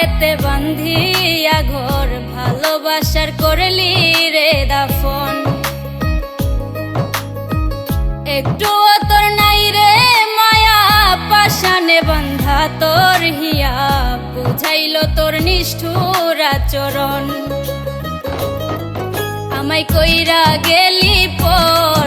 ঘরেতে বান্ধিয়া ঘর ভালোবাসার করলি রে দাফন। একটু তোর নাই রে মায়া পাশানে বান্ধা তোর হিয়া, বুঝাইল তোর নিষ্ঠুর আচরণ। আমায় কইরা গেলি পর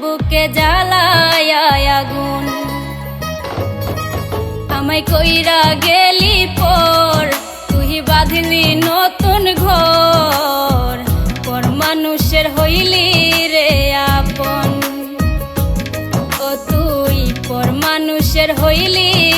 বুকে জ্বালায় আগুন। আমায় কইরা গেলি পর, তুই বাঁধলি নতুন ঘর। পর মানুষের হইলি রে আপন। ও তুই, পর মানুষের হইলি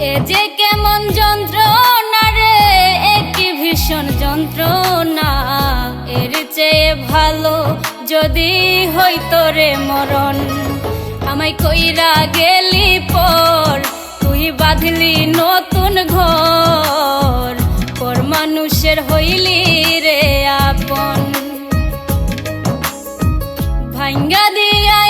এ যে কেমন যন্ত্রণা রে একই ভীষণ যন্ত্রণা? এর চেয়ে ভালো যদি হইতো রে মরণ। আমায় কইরা গেলি পর, তুই বাঁধলি নতুন ঘর। পর মানুষের হইলি রে আপন। ভাঙ্গা দিয়া